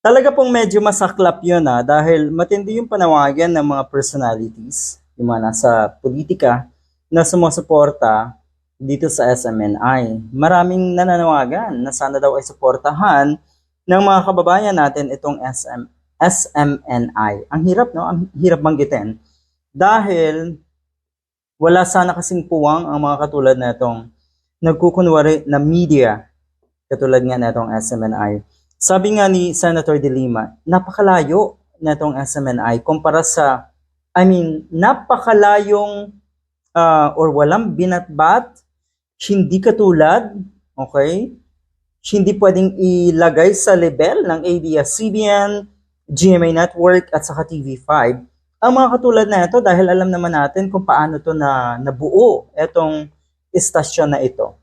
Talaga pong medyo masaklap yun ah, dahil matindi yung panawagan ng mga personalities, yung mga nasa politika, na sumusuporta dito sa SMNI. Maraming nananawagan na sana daw ay suportahan ng mga kababayan natin itong SM, SMNI. Ang hirap, no? Ang hirap banggitin. Dahil wala sana kasing puwang ang mga katulad na itong nagkukunwari na media katulad nga na itong SMNI. Sabi nga ni Senator De Lima, napakalayo na itong SMNI kumpara sa, I mean, napakalayong ah, or walang binatbat, hindi katulad, okay? Hindi pwedeng ilagay sa level ng ABS-CBN, GMA Network at saka TV5. Ang mga katulad na ito dahil alam naman natin kung paano to na nabuo itong istasyon na ito.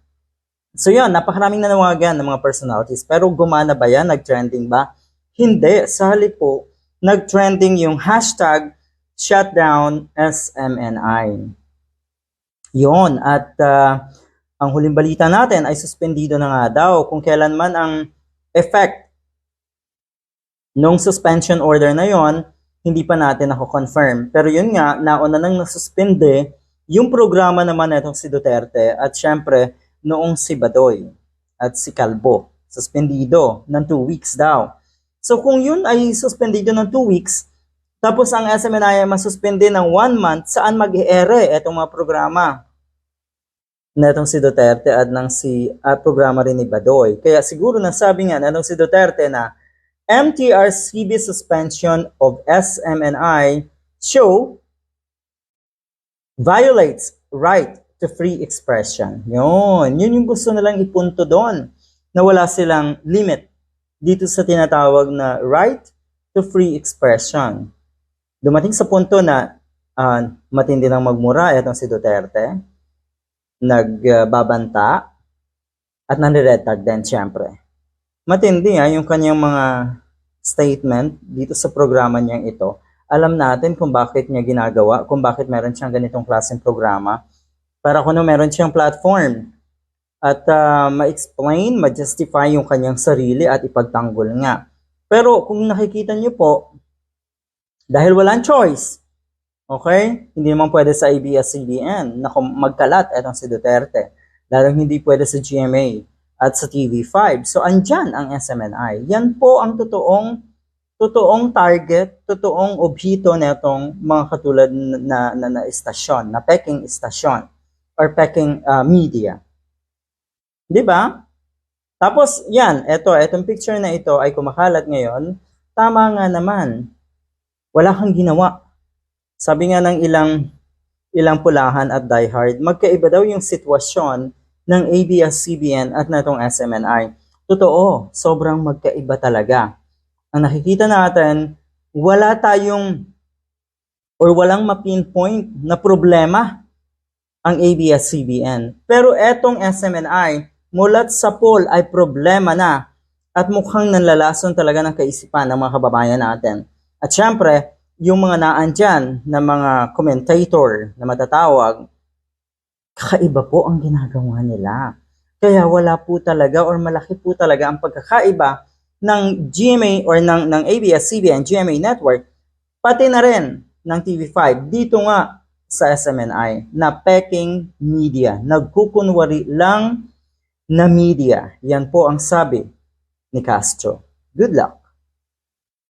So yun, napakaraming nanawagan ng mga personalities. Pero gumana ba yan? Nag-trending ba? Hindi. Sa halip po, nag-trending yung hashtag shutdown SMNI. Yun. At ah, ang huling balita natin ay suspendido na nga daw kung kailan man ang effect nung suspension order na yon hindi pa natin ako confirm. Pero yun nga, nauna nang nasuspende yung programa naman na itong si Duterte at syempre noong si Badoy at si Calvo. Suspendido ng 2 weeks daw. So kung yun ay suspendido ng 2 weeks, tapos ang SMNI ay masuspende ng 1 month, saan mag-ere itong mga programa? na itong si Duterte at ng si at programa rin ni Badoy. Kaya siguro nasabi nga na itong si Duterte na MTRCB suspension of SMNI show violates right to free expression. Yun. Yun yung gusto nilang ipunto doon na wala silang limit dito sa tinatawag na right to free expression. Dumating sa punto na ah, matindi ng magmura itong si Duterte, nagbabanta, at naniretag din syempre. Matindi ah, yung kanyang mga statement dito sa programa niyang ito. Alam natin kung bakit niya ginagawa, kung bakit meron siyang ganitong klaseng programa. Para kung ano meron siyang platform. At ah, ma-explain, ma-justify yung kanyang sarili at ipagtanggol nga. Pero kung nakikita niyo po, dahil walang choice, okay? Hindi naman pwede sa ABS-CBN na magkalat etong si Duterte. Lalong hindi pwede sa GMA at sa TV5. So, andyan ang SMNI. Yan po ang totoong totoong target, totoong obhito netong mga katulad na, na, na istasyon, na peking istasyon or peking ah, media. 'Di ba? Tapos, yan, eto, etong picture na ito ay kumakalat ngayon. Tama nga naman. Wala kang ginawa. Sabi nga ng ilang ilang pulahan at diehard, magkaiba daw yung sitwasyon ng ABS-CBN at natong SMNI. Totoo, sobrang magkaiba talaga. Ang nakikita natin, wala tayong or walang mapinpoint na problema ang ABS-CBN. Pero etong SMNI, mulat sa poll ay problema na at mukhang nanlalason talaga ng kaisipan ng mga kababayan natin. At syempre, yung mga naandyan na mga commentator na matatawag, kakaiba po ang ginagawa nila. Kaya wala po talaga or malaki po talaga ang pagkakaiba ng GMA or ng, ng ABS-CBN, GMA Network, pati na rin ng TV5 dito nga sa SMNI na peking media. Nagkukunwari lang na media. Yan po ang sabi ni Castro. Good luck!